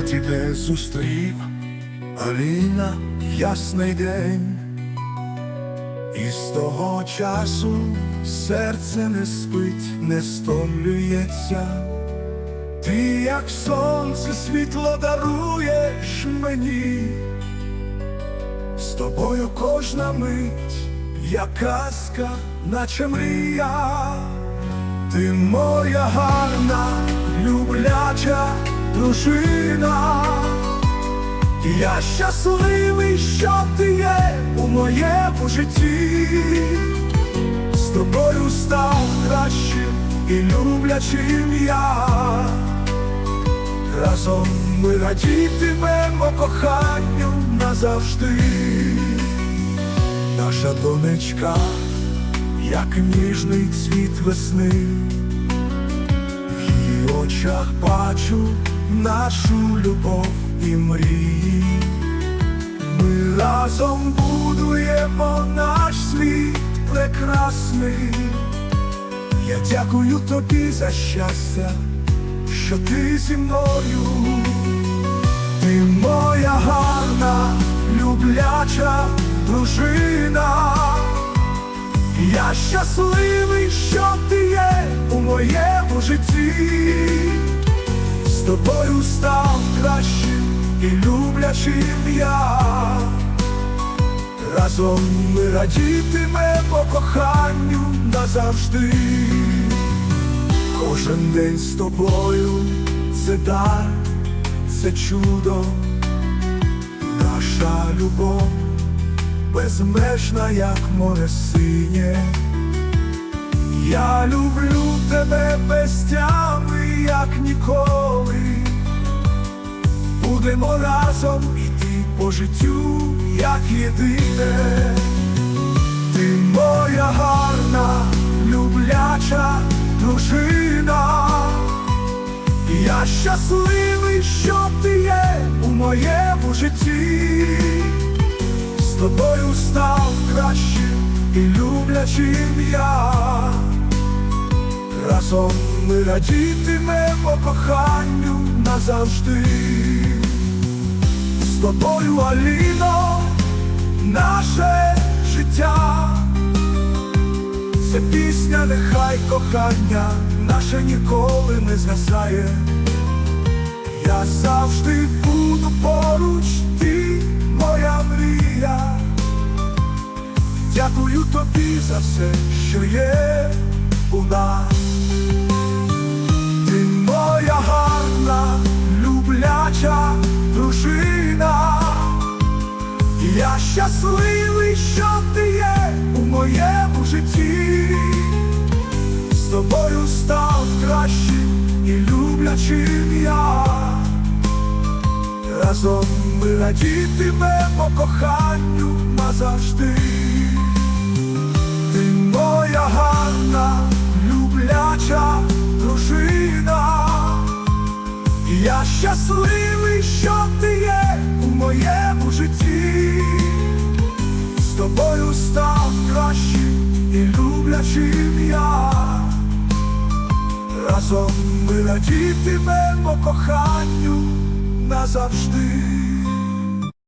тебе зустрів, Аліна, ясний день, і з того часу серце не спить, не стомлюється. Ти, як сонце, світло даруєш мені, з тобою кожна мить, як казка, наче мрія. Ти моя гарна, любляча дружина. Я щасливий, що ти є у моєму житті. З тобою став кращим і люблячим я. Разом ми радітимемо коханню назавжди. Наша донечка, як ніжний цвіт весни, в її очах бачу нашу любов і мрії. Ми разом будуємо наш світ прекрасний. Я дякую тобі за щастя, що ти зі мною. Ти моя гарна, любляча дружина. Я щасливий, що ти є тобою став кращим і люблячим я. Разом ми радітимемо коханню назавжди. Кожен день з тобою це дар, це чудо, наша любов безмежна, як море синє. Я люблю тебе без тями, як ніколи. Будемо разом іти по життю, як єдине. Ти моя гарна, любляча дружина. Я щасливий, що ти є у моєму житті. З тобою став кращим і люблячим я. Разом ми радітимемо коханню назавжди. З тобою, Аліно, наше життя. Це пісня, нехай кохання наше ніколи не згасає. Я завжди буду поруч, ти моя мрія. Дякую тобі за все, що є у нас. Я щасливий, що ти є у моєму житті. З тобою став кращим і люблячим я. Разом ми радітимемо коханню назавжди. Ти моя гарна, любляча дружина. Я щасливий, що ти є у моєму Разом ми радітимемо коханню назавжди.